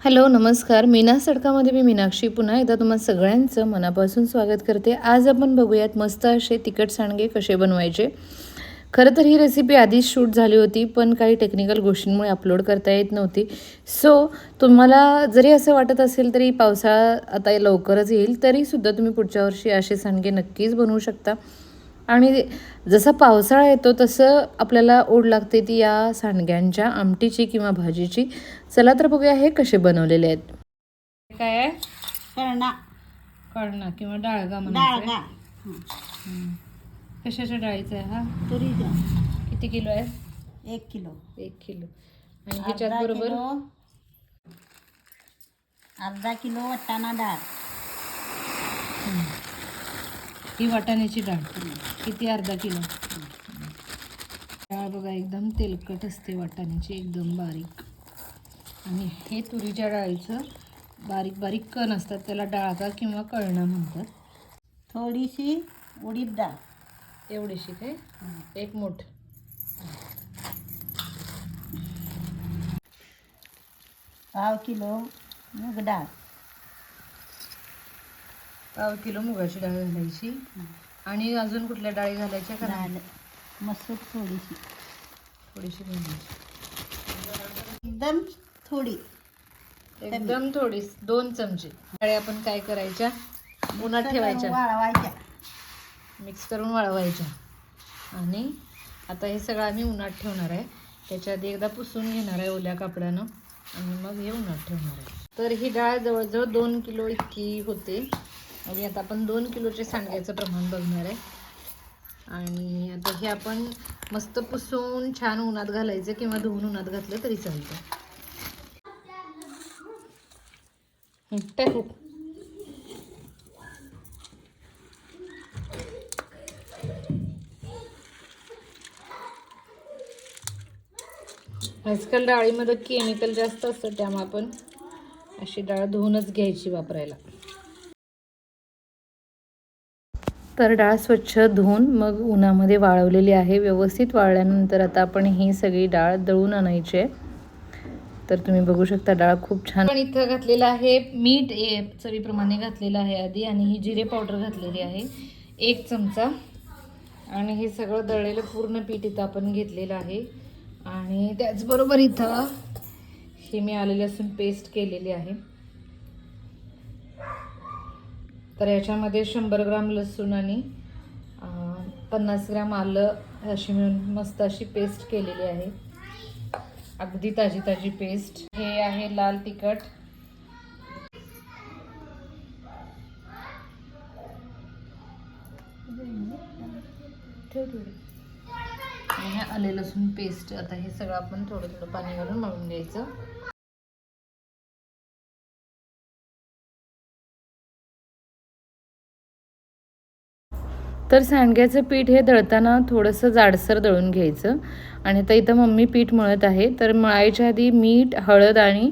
Hello नमस्कार. मीना सडकामध्ये मी मीनाक्षी. पुन्हा एकदा तुम्हा सगळ्यांचं मनापासून स्वागत करते. आज आपण बघूयात मस्त असे तिखट सांडगे कसे बनवायचे. खरं तर ही रेसिपी आधीच शूट झाली होती पण काही टेक्निकल गोष्टींमुळे अपलोड करता येत नव्हती. सो तुम्हाला जरी असं वाटत असेल तरी पावसाळा आता लवकरच येईल तरीसुद्धा तुम्ही पुढच्या वर्षी असे सांडगे नक्कीच बनवू शकता. आणि जसा पावसाळा येतो तसं आपल्याला ओढ लागते ती या सांडग्यांच्या आमटीची किंवा भाजीची. चला तर बघूया हे कसे बनवलेले आहेत. काय आहे? करणा. कळणा किंवा डाळगा डाळगा. कशाच्या डाळीचा आहे हा? तुरीचा किती किलो आहे? एक किलो. एक किलो. आणि ह्याच्यात अर्धा बरोबर? किलो. अर्धा किलो वाटाणा डाळ. ही वाटाण्याची डाळ. किती अर्धा किलो? डाळ बघा एकदम तेलकट असते वाटाण्याची एकदम बारीक. आणि हे तुरीच्या डाळीचं बारीक बारीक कण असतात त्याला डाळगा किंवा कळणा म्हणतात. थोडीशी उडीद डाळ एवढीशी काय? एक मोठ. पाव किलो मूग डाळ. किलो मुगाची डाळ घालायची. आणि अजून कुठल्या डाळी घालायच्या का डाळ मसूर थोडीशी. थोडीशी घालायची. एकदम थोडी. एकदम थोडी. दोन चमचे. डाळी आपण काय करायच्या? उन्हात ठेवायच्या. वाळवायच्या. मिक्स करून वाळवायच्या. आणि आता हे सगळं आम्ही उन्हात ठेवणार आहे. त्याच्या आधी एकदा पुसून घेणार आहे ओल्या कापडानं. आणि मग हे उन्हात ठेवणार आहे. तर ही डाळ जवळजवळ दोन किलो इतकी होते. आणि आता आपण दोन किलोचे सांडग्याचं प्रमाण बघणार आहे. आणि आता हे आपण मस्त पुसून छान उन्हात घालायचं किंवा धुवून उन्हात घातलं तरी चालतं. टाकू आजकाल डाळीमध्ये केमिकल जास्त असतं त्यामुळे आपण अशी डाळ धुवूनच घ्यायची वापरायला. तर डाळ स्वच्छ धुवून मग उन्हामध्ये वाळवलेली आहे. व्यवस्थित वाळल्यानंतर आता आपण ही सगळी डाळ दळून आणायची आहे. तर तुम्ही बघू शकता डाळ खूप छान पण इथं घातलेलं आहे मीठ ए- चवीप्रमाणे घातलेलं आहे आधी आणि ही जिरे पावडर घातलेली आहे. एक चमचा. आणि हे सगळं दळलेलं पूर्ण पीठ इथं आपण घेतलेलं आहे. आणि त्याचबरोबर इथं हे मी आलेली असून पेस्ट केलेली आहे. तर याच्यामध्ये शंभर ग्राम लसूण आणि पन्नास ग्राम आलं अशी मिळून मस्त अशी पेस्ट केलेली आहे. अगदी ताजी ताजी पेस्ट हे आहे लाल तिखट. ठेव आणि हे आले लसूण पेस्ट आता हे सगळं आपण थोडं थोडं पाणी घालून मळून घ्यायचं. तर सांडग्याचं पीठ हे दळताना थोडंसं जाडसर दळून घ्यायचं. आणि आता इथं मम्मी पीठ मळत आहे. तर मळायच्या आधी मीठ हळद आणि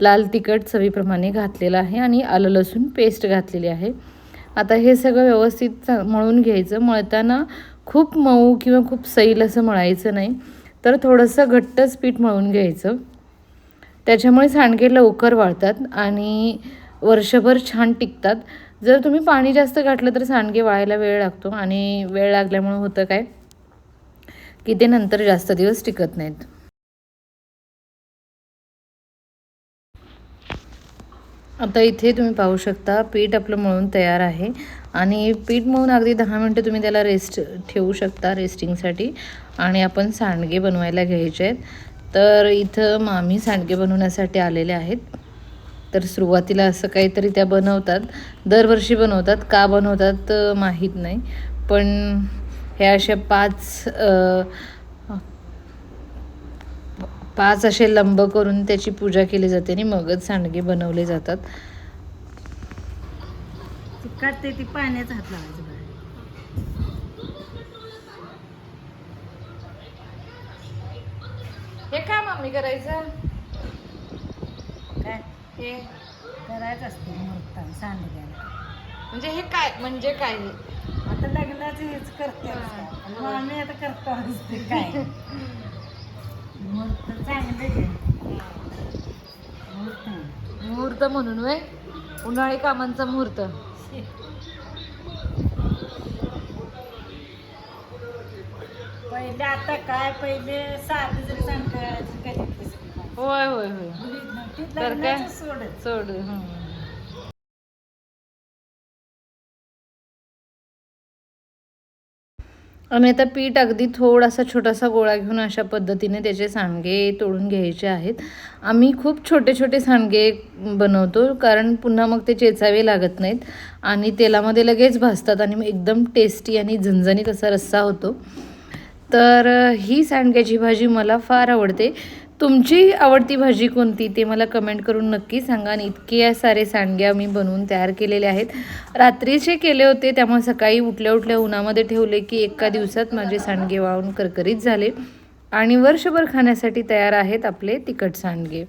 लाल तिखट चवीप्रमाणे घातलेलं आहे आणि आलं लसूण पेस्ट घातलेली आहे. आता हे सगळं व्यवस्थित मळून घ्यायचं. मळताना खूप मऊ किंवा खूप सैल असं मळायचं नाही. तर थोडंसं घट्टच पीठ मळून घ्यायचं. त्याच्यामुळे सांडगे लवकर वाळतात आणि वर्षभर छान टिकतात. जर तुम्ही पाणी जास्त घातलं तर सांडगे वाळायला वेळ लागतो आणि वेळ लागल्यामुळं होतं काय? की ते नंतर जास्त दिवस टिकत नाहीत. आता इथे तुम्ही पाहू शकता पीठ आपलं मळून तयार आहे. आणि पीठ मळून अगदी दहा मिनटं तुम्ही त्याला रेस्ट ठेवू शकता रेस्टिंगसाठी आणि आपण सांडगे बनवायला घ्यायचे आहेत. तर इथं मामी सांडगे बनवण्यासाठी आलेले आहेत. तर सुरुवातीला असं काहीतरी त्या बनवतात. दरवर्षी बनवतात. का बनवतात माहीत नाही. पण हे अशा पाच अं, पाच असे लंब करून त्याची पूजा केली जाते आणि मगच सांडगे बनवले जातात. ते ती पाण्याचा हात लावायचं. हे काय मम्मी करायचं? हे करायचं असते मुहूर्तान सांडग्याला. म्हणजे हे काय म्हणजे काय आता लग्नाचं हेच करते हा. मग आम्ही आता करतो असते काय? मुहूर्त चांगलं मुहूर्त मुहूर्त म्हणून वय उन्हाळी कामांचा मुहूर्त पहिले आता काय? पहिले साधी जरी सांगायची कधी होय होय होय. तर काय? सोड. आणि आता पीठ अगदी थोडासा छोटासा गोळा घेऊन अशा पद्धतीने त्याचे सांडगे तोडून घ्यायचे आहेत आम्ही खूप छोटे छोटे सांडगे बनवतो कारण पुन्हा मग ते चेचावे लागत नाहीत आणि तेलामध्ये लगेच भाजतात आणि मग एकदम टेस्टी आणि झणझणीत असा रस्सा होतो तर ही सांडग्याची भाजी मला फार आवडते तुमची आवडती भाजी कोणती ते मला कमेंट करून नक्की सांगा आणि इतके सारे सांडगे आम्ही बनवून तयार केलेले आहेत. रात्रीचे केले होते त्यामुळे सकाळी उठल्या उठल्या उन्हामध्ये ठेवले की एका दिवसात माझे सांडगे वाळून करकरीत झाले. आणि वर्षभर खाण्यासाठी तयार आहेत आपले तिखट सांडगे.